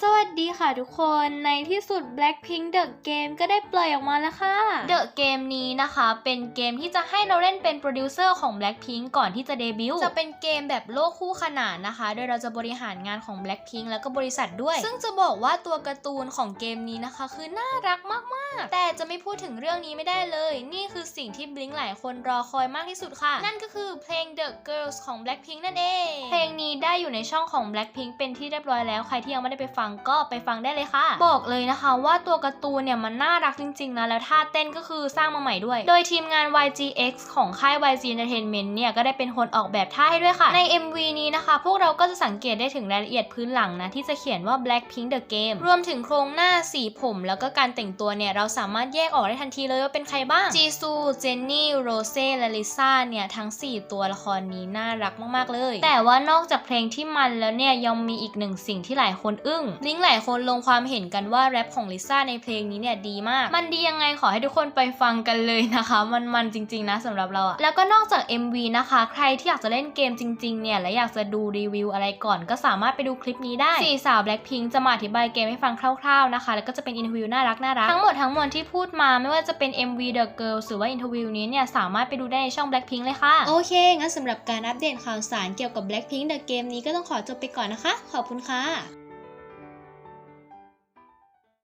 สวัสดีค่ะทุกคนในที่สุด Blackpink The Game ก็ได้ปล่อยออกมาแล้วค่ะ The Game นี้นะคะเป็นเกมที่จะให้เราเล่นเป็นโปรดิวเซอร์ของ Blackpink ก่อนที่จะเดบิวต์จะเป็นเกมแบบโลกคู่ขนานนะคะ โดยเราจะบริหารงานของ Blackpink แล้วก็บริษัทด้วย ซึ่งจะบอกว่าตัวการ์ตูนของเกมนี้นะคะ คือน่ารักมากๆ แต่จะไม่พูดถึงเรื่องนี้ไม่ได้เลย นี่คือสิ่งที่ Blink หลายคนรอคอยมากที่สุดค่ะ นั่นก็คือเพลง The Girls ของ Blackpink นั่นเองเพลงนี้ ได้อยู่ในช่องของ Blackpink เป็นที่เรียบร้อยแล้ว ใครที่ยังไม่ได้ไปฟังก็ไปฟังได้เลยค่ะ บอกเลยนะคะว่าตัวการ์ตูนเนี่ยมันน่ารักจริงๆนะแล้วท่าเต้นก็คือสร้างมาใหม่ด้วย โดยทีมงาน YGX ของค่าย YG Entertainment เนี่ยก็ได้เป็นคนออกแบบท่าให้ด้วยค่ะ ใน MV นี้นะคะ พวกเราก็จะสังเกตได้ถึงรายละเอียดพื้นหลังนะที่จะเขียนว่า Blackpink the Game รวมถึงโครงหน้าสีผม แล้วก็การแต่งตัวเนี่ยเราสามารถแยกออกได้ทันทีเลยว่าเป็นใครบ้างจีซูเจนนี่โรเซ่และลิซ่าเนี่ยทั้ง 4 ตัวละครนี้น่ารักมากๆเลย แต่ว่านอกจากเพลงที่มันแล้วเนี่ยยังมีอีกหนึ่งสิ่งที่หลายคนอึ้ง ลิงหลายคนลงความเห็นกันว่าแรปของลิซ่าในเพลงนี้เนี่ยดีมาก มันดียังไงขอให้ทุกคนไปฟังกันเลยนะคะ มันมันจริง ๆ นะสำหรับเราอะแล้วก็นอกจาก MV นะคะ ใครที่อยากจะเล่นเกมจริงๆเนี่ยและอยากจะดูรีวิวอะไรก่อน ก็สามารถไปดูคลิปนี้ได้สี่สาว Blackpink จะมาอธิบายเกมให้ฟังคร่าวๆนะคะ แล้วก็จะเป็นอินเทอร์วิวน่ารักน่ารักทั้งหมดทั้งมวลที่พูดมาไม่ว่าจะเป็น MV The Girls หรือว่าอินเทอร์วิวนี้เนี่ยสามารถไปดูได้ในช่อง Blackpink เลยค่ะโอเคงั้นสำหรับการอัปเดตข่าวสารเกี่ยวกับ Blackpink The เกมนี้ก็ต้องขอจบไปก่อนนะคะ ขอบคุณค่ะ